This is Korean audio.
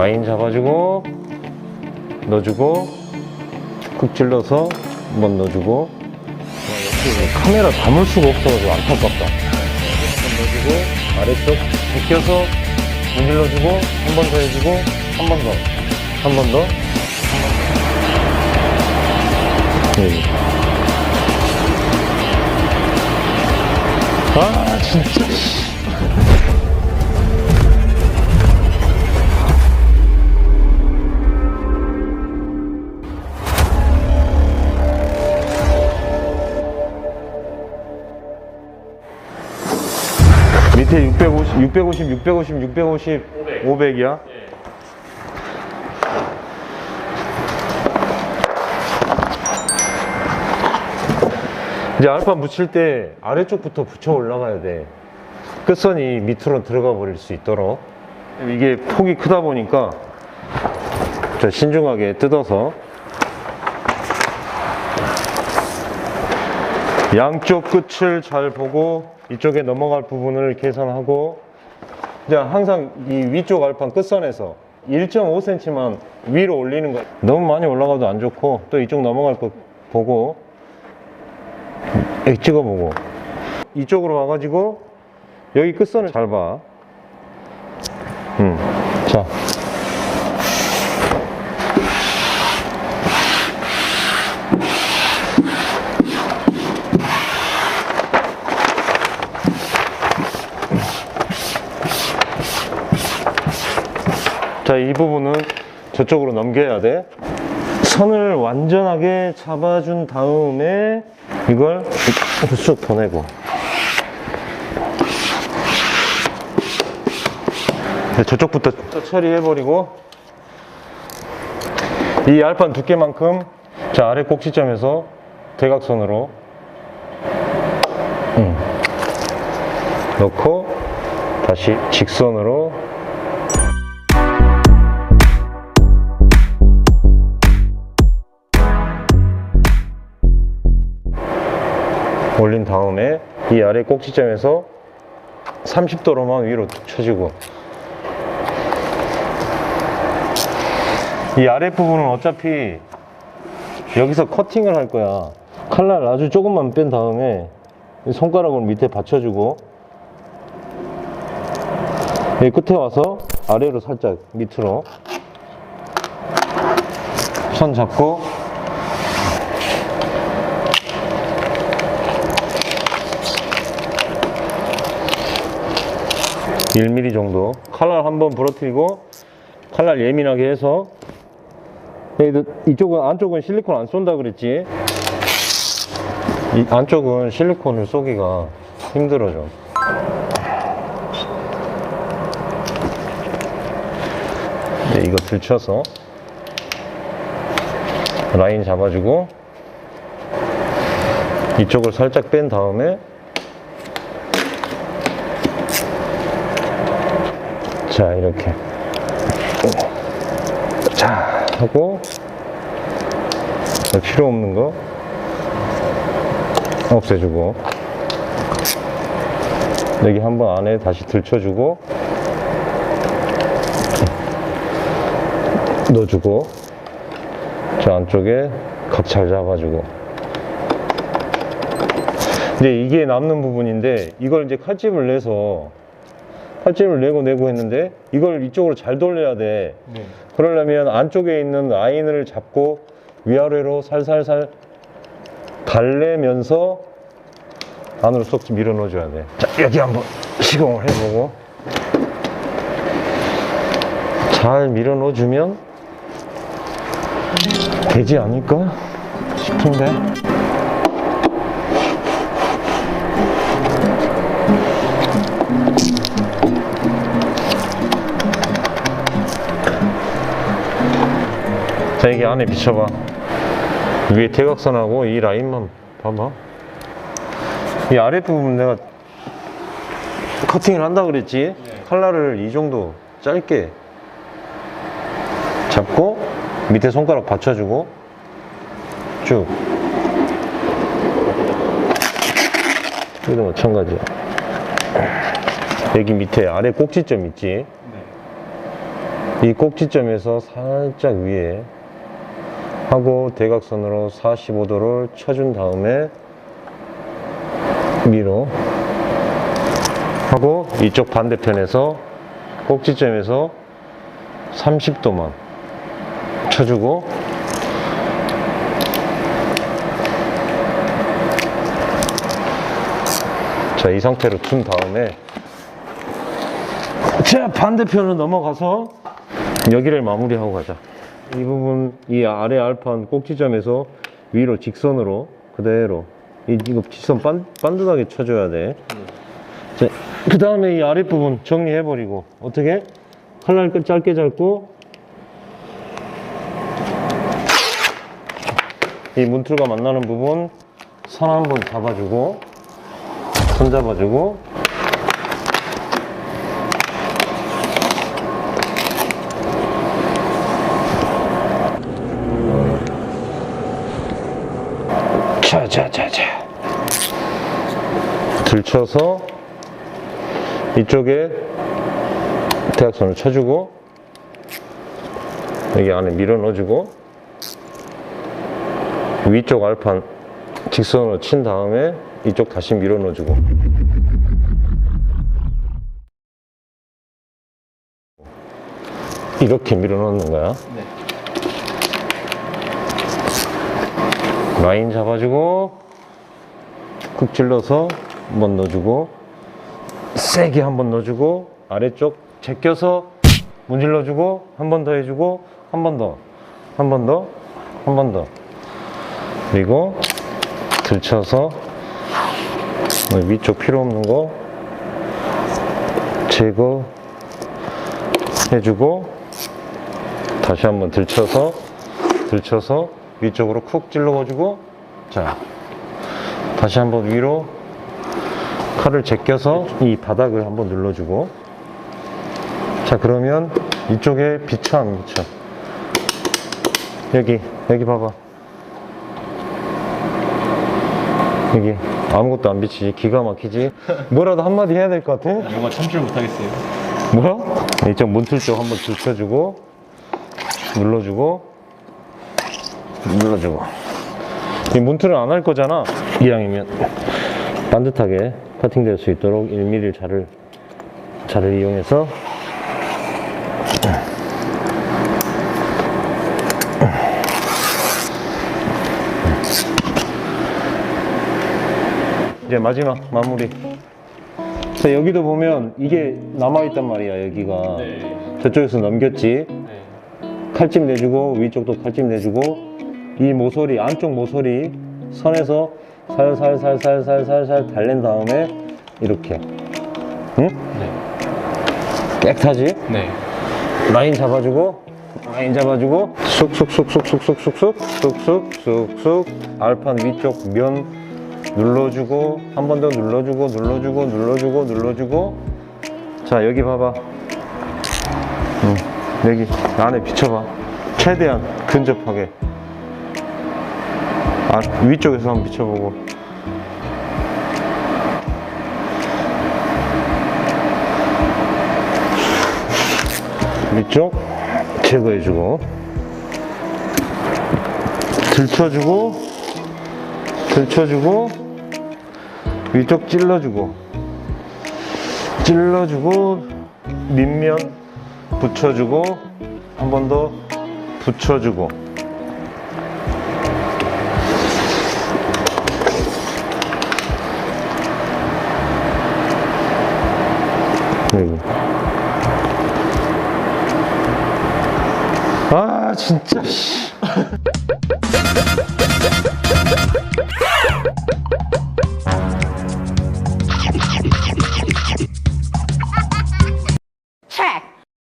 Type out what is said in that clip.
라인 잡아주고 넣어주고 쿡 찔러서 한번 넣어주고. 카메라 담을 수가 없어가지고 안타깝다. 한번 넣어주고 아래쪽 제껴서 문질러주고 한 번 더 해주고 한 번 더 한 번 더. 네. 아 진짜 밑에 650, 650, 650, 650, 500. 이야 이제 알파 붙일 때 아래쪽부터 붙여 올라가야 돼. 끝선이 밑으로 들어가 버릴 수 있도록. 이게 폭이 크다 보니까 자, 신중하게 뜯어서 양쪽 끝을 잘 보고 이쪽에 넘어갈 부분을 계산하고 이제 항상 이 위쪽 알판 끝선에서 1.5cm만 위로 올리는 거 너무 많이 올라가도 안 좋고 또 이쪽 넘어갈 거 보고 찍어보고 이쪽으로 와가지고 여기 끝선을 잘 봐. 음. 자. 자, 이 부분은 저쪽으로 넘겨야 돼. 선을 완전하게 잡아준 다음에 이걸 쑥 보내고. 네, 저쪽부터 처리해버리고 이 알판 두께만큼 자 아래 꼭지점에서 대각선으로 음. 넣고 다시 직선으로 올린 다음에 이 아래 꼭지점에서 30도로만 위로 툭 쳐주고. 이 아랫부분은 어차피 여기서 커팅을 할 거야. 칼날 아주 조금만 뺀 다음에 이 손가락을 밑에 받쳐주고. 이 끝에 와서 아래로 살짝 밑으로. 손 잡고 일 m m 정도. 칼날 한번 부러뜨리고 칼날 예민하게 해서 이쪽은 안쪽은 실리콘 안 쏜다 그랬지? 이 안쪽은 실리콘을 쏘기가 힘들어 좀 네, 이거 들쳐서 라인 잡아주고 이쪽을 살짝 뺀 다음에 자 이렇게. 자 하고 필요 없는 거? 없애주고. 여기 한번 안에 다시 들쳐주고 넣어주고 저 안쪽에 각 잘 잡아주고. 이제 이게 남는 부분인데 이걸 이제 칼집을 내서 칼집을 내고 내고 했는데 이걸 이쪽으로 잘 돌려야 돼 네. 그러려면 안쪽에 있는 라인을 잡고 위아래로 살살살 달래면서 안으로 쏙 밀어 넣어줘야 돼. 자, 여기 한번 시공을 해보고. 잘 밀어 넣어주면 되지 않을까 싶은데. 자, 여기 안에 비춰봐. 위에 대각선하고 이 라인만 봐봐. 이 아랫부분 내가 커팅을 한다 그랬지? 칼날을 이 정도 짧게 잡고 밑에 손가락 받쳐주고 쭉. 여기도 마찬가지야. 여기 밑에 아래 꼭지점 있지? 네. 이 꼭지점에서 살짝 위에 하고 대각선으로 45도를 쳐준 다음에 위로 하고 이쪽 반대편에서 꼭지점에서 30도만 쳐주고 자 이 상태로 둔 다음에 자 반대편으로 넘어가서 여기를 마무리하고 가자 이 부분 이 아래 알판 꼭지점에서 위로 직선으로 그대로 이, 이거 직선 반, 반듯하게 쳐줘야 돼 자, 그 다음에 이 아랫부분 정리해버리고 어떻게? 칼날 끝 짧게 잡고 이 문틀과 만나는 부분 선 한번 잡아주고 손 잡아주고 자자자자. 들쳐서 이쪽에 대각선을 쳐주고 여기 안에 밀어 넣어주고 위쪽 알판 직선으로 친 다음에 이쪽 다시 밀어 넣어주고. 이렇게 밀어 넣는 거야? 네. 라인 잡아주고 쿡 찔러서 한번 넣어주고 세게 한번 넣어주고 아래쪽 제껴서 문질러주고 한 번 더 해주고 한 번 더 한 번 더 한 번 더. 그리고 들쳐서 위쪽 필요 없는 거 제거 해주고 다시 한번 들쳐서 들쳐서 위쪽으로 쿡 찔러가지고 자 다시 한번 위로 칼을 제껴서 이 바닥을 한번 눌러주고. 자 그러면 이쪽에 비쳐 안 비쳐 여기 여기 봐봐. 여기. 아무것도 안 비치지. 기가 막히지. 뭐라도 한마디 해야 될 것 같아? 뭔가 참지를 못하겠어요. 뭐야? 이쪽 문틀 쪽 한번 들쳐주고 눌러주고 눌러주고 이 문틀은 안 할 거잖아. 이왕이면 반듯하게 커팅될 수 있도록 1mm 자를 자를 이용해서 이제 마지막 마무리. 자 여기도 보면 이게 남아있단 말이야 여기가. 네. 저쪽에서 넘겼지. 네. 칼집 내주고 위쪽도 칼집 내주고 이 모서리 안쪽 모서리 선에서 살살살살살살살 달랜 다음에 이렇게 응? 네. 깨끗하지? 네. 라인 잡아주고 라인 잡아주고 쑥쑥쑥쑥쑥쑥쑥 쑥쑥쑥쑥 알판 위쪽 면 눌러주고 한 번 더 눌러주고 눌러주고 눌러주고 눌러주고 자 여기 봐봐 응, 여기 안에 비춰봐 최대한 근접하게 아, 위쪽에서 한번 비춰보고. 위쪽 제거해주고. 들쳐주고 들쳐주고 위쪽 찔러주고. 찔러주고 밑면 붙여주고 한 번 더 붙여주고 여기 아 진짜 씨.